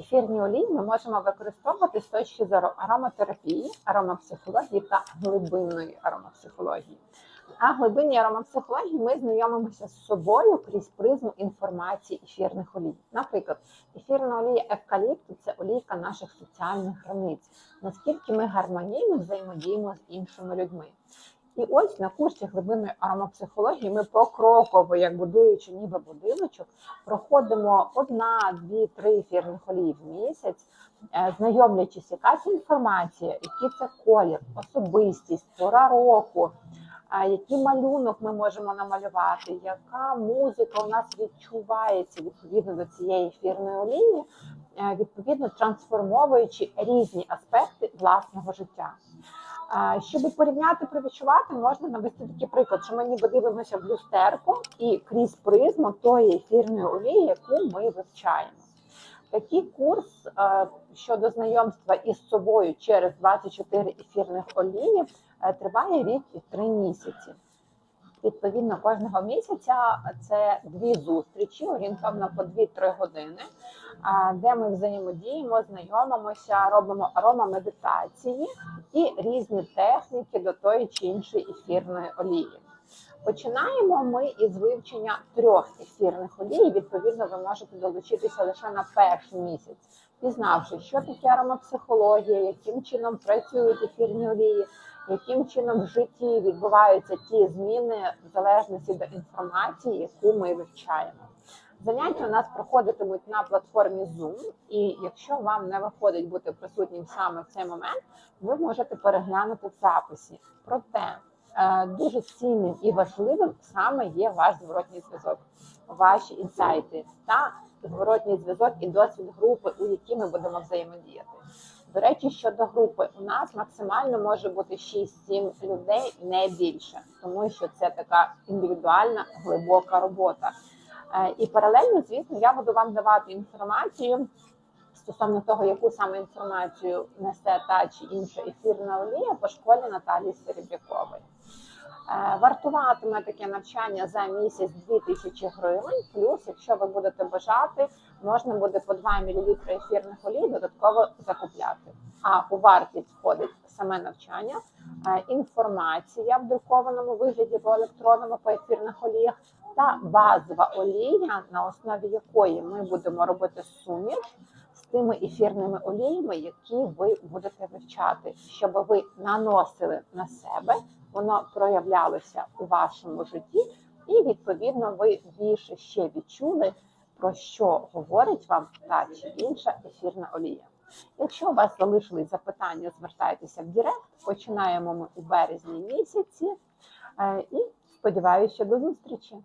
Ефірні олії ми можемо використовувати з точки зору ароматерапії, аромапсихології та глибинної аромапсихології. А глибинній аромапсихології ми знайомимося з собою крізь призму інформації ефірних олій. Наприклад, ефірна олія евкаліпту це олійка наших соціальних границь, наскільки ми гармонійно взаємодіємо з іншими людьми. І ось на курсі глибинної аромапсихології ми покроково, як будуючи ніби будиночок, проходимо одна, дві, три ефірних олії в місяць, е, знайомлячись, яка це інформація, який це колір, особистість, пора року, який малюнок ми можемо намалювати, яка музика у нас відчувається відповідно до цієї ефірної олії, е, відповідно трансформовуючи різні аспекти власного життя. Щоб порівняти, провідчувати, можна навести такий приклад, що ми ніби дивимося в люстерку і крізь призму тої ефірної олії, яку ми вивчаємо. Такий курс е, щодо знайомства із собою через 24 ефірних олії е, триває рік і три місяці. Відповідно, кожного місяця це дві зустрічі, орієнтовно по 2-3 години, де ми взаємодіємо, знайомимося, робимо аромамедитації і різні техніки до тої чи іншої ефірної олії. Починаємо ми із вивчення трьох ефірних олій. Відповідно, ви можете долучитися лише на перший місяць, пізнавши, що таке аромапсихологія, яким чином працюють ефірні олії, яким чином в житті відбуваються ті зміни в залежності до інформації, яку ми вивчаємо. Заняття у нас проходитимуть на платформі Zoom, і якщо вам не виходить бути присутнім саме в цей момент, ви можете переглянути в записі. Проте е, дуже цінним і важливим саме є ваш зворотній зв'язок, ваші інсайти та зворотній зв'язок і досвід групи, у якій ми будемо взаємодіяти. До речі, щодо групи, у нас максимально може бути 6-7 людей, не більше, тому що це така індивідуальна глибока робота. Е, І паралельно, звісно, я буду вам давати інформацію стосовно того, яку саме інформацію несе та чи інша ефірна олія по школі Наталії Серебрякової. Е, Вартуватиме таке навчання за місяць 2000 гривень. Плюс, якщо ви будете бажати, можна буде по 2 мл ефірних олій додатково закупляти. А у вартість входить саме навчання, е, інформація в друкованому вигляді по електронному по ефірних оліях та базова олія, на основі якої ми будемо робити суміш з тими ефірними оліями, які ви будете вивчати, щоб ви наносили на себе, воно проявлялося у вашому житті, і відповідно ви більше ще відчули, про що говорить вам та чи інша ефірна олія. Якщо у вас залишились запитання, звертайтеся в Директ. Починаємо ми у березні місяці. Е, І сподіваюся, до зустрічі.